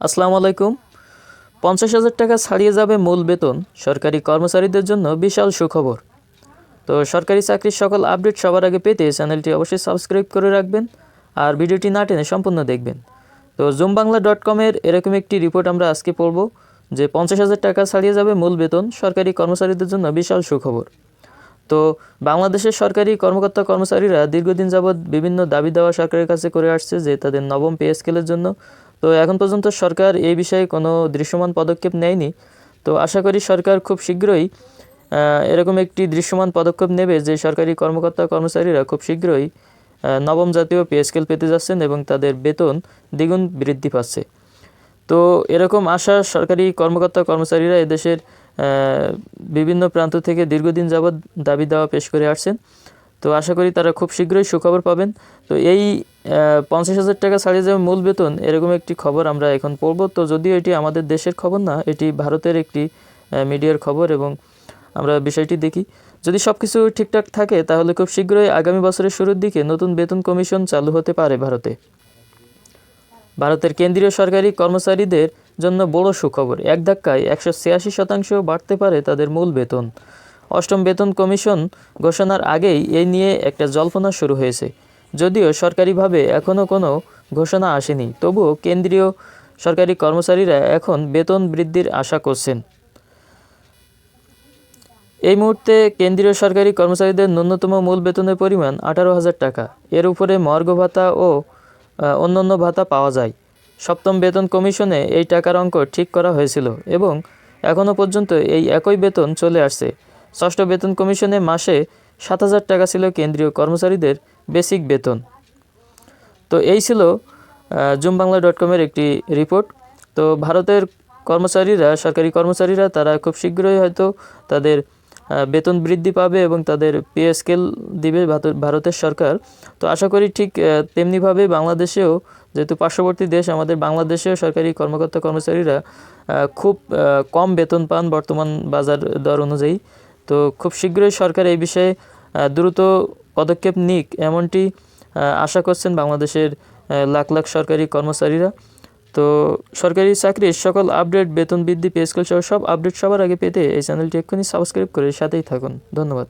আসসালামু আলাইকুম। পঞ্চাশ হাজার টাকা ছাড়িয়ে যাবে মূল বেতন। সরকারি কর্মচারীদের জন্য বিশাল সুখবর। তো সরকারি চাকরির সকল আপডেট সবার আগে পেতে চ্যানেলটি অবশ্যই সাবস্ক্রাইব করে রাখবেন আর ভিডিওটি না টেনে সম্পূর্ণ দেখবেন। তো জুম বাংলা ডট কমের এরকম একটি রিপোর্ট আমরা আজকে পড়ব যে পঞ্চাশ হাজার টাকা ছাড়িয়ে যাবে মূল বেতন সরকারি কর্মচারীদের জন্য বিশাল সুখবর। তো বাংলাদেশের সরকারি কর্মকর্তা কর্মচারীরা দীর্ঘদিন যাবৎ বিভিন্ন দাবি দেওয়া সরকারের কাছে করে আসছে যে তাদের নবম পে স্কেলের জন্য তো এখন পর্যন্ত সরকার এই বিষয়ে কোনো দৃশ্যমান পদক্ষেপ নেয়নি। তো আশা করি সরকার খুব শীঘ্রই এরকম একটি দৃশ্যমান পদক্ষেপ নেবে যে সরকারি কর্মকর্তা কর্মচারীরা খুব শীঘ্রই নবম জাতীয় পে স্কেল পেতে যাচ্ছেন এবং তাদের বেতন দ্বিগুণ বৃদ্ধি পাচ্ছে। তো এরকম আশা সরকারি কর্মকর্তা কর্মচারীরা এদেশের বিভিন্ন প্রান্ত থেকে দীর্ঘদিন যাবৎ দাবি দেওয়া পেশ করে আসছেন। তো আশা করি তারা খুব শীঘ্রই সুখবর পাবেন। তো এই পঞ্চাশ হাজার টাকা ছাড়িয়ে যাবে মূল বেতন এরকম একটি খবর আমরা এখন পড়ব। তো যদিও এটি আমাদের দেশের খবর না, এটি ভারতের একটি মিডিয়ার খবর এবং আমরা বিষয়টি দেখি। যদি সব কিছু ঠিকঠাক থাকে, তাহলে খুব শীঘ্রই আগামী বছরের শুরুর দিকে নতুন বেতন কমিশন চালু হতে পারে ভারতে। ভারতের কেন্দ্রীয় সরকারি কর্মচারীদের জন্য বড় সুখবর, এক ধাক্কায় একশো ছিয়াশি শতাংশ বাড়তে পারে তাদের মূল বেতন। অষ্টম বেতন কমিশন ঘোষণার আগেই এই নিয়ে একটা জল্পনা শুরু হয়েছে। যদিও সরকারিভাবে এখনও কোনো ঘোষণা আসেনি, তবুও কেন্দ্রীয় সরকারি কর্মচারীরা এখন বেতন বৃদ্ধির আশা করছেন। এই মুহূর্তে কেন্দ্রীয় সরকারি কর্মচারীদের ন্যূনতম মূল বেতনের পরিমাণ আঠারো হাজার টাকা। এর উপরে মর্গ ভাতা ও অন্যান্য ভাতা পাওয়া যায়। সপ্তম বেতন কমিশনে এই টাকার অঙ্ক ঠিক করা হয়েছিল এবং এখনও পর্যন্ত এই একই বেতন চলে আসছে। ষষ্ঠ বেতন কমিশনে মাসে সাত হাজার টাকা ছিল কেন্দ্রীয় কর্মচারীদের বেসিক বেতন। তো এই ছিল জুম বাংলা ডট কমের একটি রিপোর্ট। তো ভারতের কর্মচারীরা, সরকারি কর্মচারীরা, তারা খুব শীঘ্রই হয়তো তাদের বেতন বৃদ্ধি পাবে এবং তাদের পে স্কেল দিবে ভারতের সরকার। তো আশা করি ঠিক তেমনিভাবে বাংলাদেশেও, যেহেতু পার্শ্ববর্তী দেশ, আমাদের বাংলাদেশেও সরকারি কর্মকর্তা কর্মচারীরা খুব কম বেতন পান বর্তমান বাজার দর অনুযায়ী। তো খুব শীঘ্রই সরকার এই বিষয়ে দ্রুত পদক্ষেপ নিক এমনটি আশা করছেন বাংলাদেশের লাখ লাখ সরকারি কর্মচারীরা। তো সরকারি চাকরির সকল আপডেট, বেতন বৃদ্ধি, পে সহ সব আপডেট সবার আগে পেতে এই চ্যানেলটি এক্ষুনি সাবস্ক্রাইব করে সাথেই থাকুন। ধন্যবাদ।